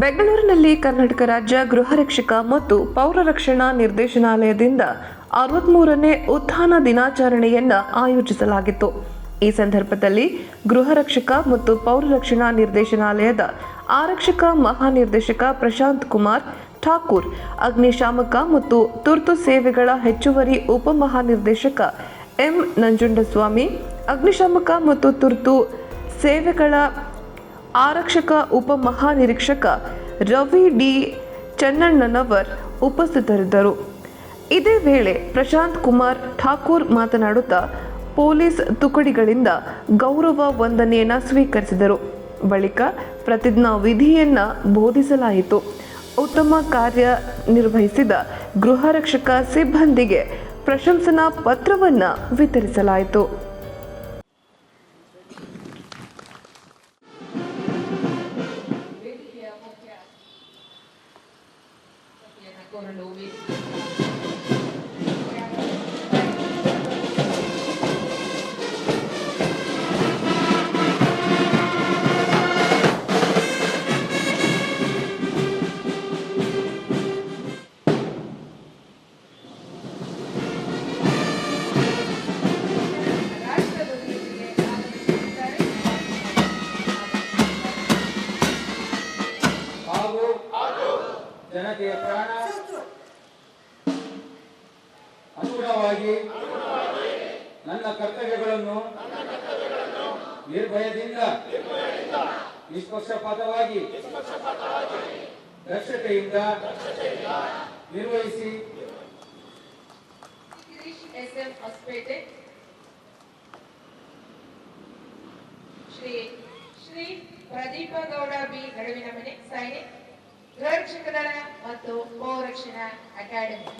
ಬೆಂಗಳೂರಿನಲ್ಲಿ ಕರ್ನಾಟಕ ರಾಜ್ಯ ಗೃಹ ರಕ್ಷಕ ಮತ್ತು ಪೌರ ರಕ್ಷಣಾ ನಿರ್ದೇಶನಾಲಯದಿಂದ ಅರವತ್ಮೂರನೇ ಉತ್ಥಾನ ದಿನಾಚರಣೆಯನ್ನ ಆಯೋಜಿಸಲಾಗಿತ್ತು. ಈ ಸಂದರ್ಭದಲ್ಲಿ ಗೃಹ ರಕ್ಷಕ ಮತ್ತು ಪೌರ ರಕ್ಷಣಾ ನಿರ್ದೇಶನಾಲಯದ ಆರಕ್ಷಕ ಮಹಾನಿರ್ದೇಶಕ ಪ್ರಶಾಂತ್ ಕುಮಾರ್, ಠಾಕೂರ್, ಅಗ್ನಿಶಾಮಕ ಮತ್ತು ತುರ್ತು ಸೇವೆಗಳ ಹೆಚ್ಚುವರಿ ಉಪಮಹಾನಿರ್ದೇಶಕ ಎಂ ನಂಜುಂಡಸ್ವಾಮಿ, ಅಗ್ನಿಶಾಮಕ ಮತ್ತು ತುರ್ತು ಸೇವೆಗಳ ಆರಕ್ಷಕ ಉಪಮಹಾನಿರೀಕ್ಷಕ ರವಿ ಡಿ. ಚನ್ನಣ್ಣನವರ್ ಉಪಸ್ಥಿತರಿದ್ದರು. ಇದೇ ವೇಳೆ ಪ್ರಶಾಂತ್ ಕುಮಾರ್ ಠಾಕೂರ್ ಮಾತನಾಡುತ್ತಾ ಪೊಲೀಸ್ ತುಕಡಿಗಳಿಂದ ಗೌರವ ವಂದನೆಯನ್ನ ಸ್ವೀಕರಿಸಿದರು. ಬಳಿಕ ಪ್ರತಿಜ್ಞಾ ವಿಧಿಯನ್ನ ಬೋಧಿಸಲಾಯಿತು. ಉತ್ತಮ ಕಾರ್ಯ ನಿರ್ವಹಿಸಿದ ಗೃಹ ರಕ್ಷಕ ಸಿಬ್ಬಂದಿಗೆ ಪ್ರಶಂಸನಾ ಪತ್ರವನ್ನ ವಿತರಿಸಲಾಯಿತು. going to know me. ಜನತೆಯ ಪ್ರಾಣ ಅನುಗುಣವಾಗಿ ನನ್ನ ಕರ್ತವ್ಯಗಳನ್ನು ನಿರ್ಭಯದಿಂದ ನಿಷ್ಪಕ್ಷಪಾತವಾಗಿ ದಕ್ಷತೆಯಿಂದ ನಿರ್ವಹಿಸಿ ಹೊಸಪೇಟೆ. ಶ್ರೀ ಶ್ರೀ ಪ್ರದೀಪ ಗೌಡ ಬಿ ನಡುವಿನ ಮನೆ ಸೈನಿಕ್ ಗೃಹರಕ್ಷಕ ದಳ ಮತ್ತು ಗೋರಕ್ಷಣಾ ಅಕಾಡೆಮಿ.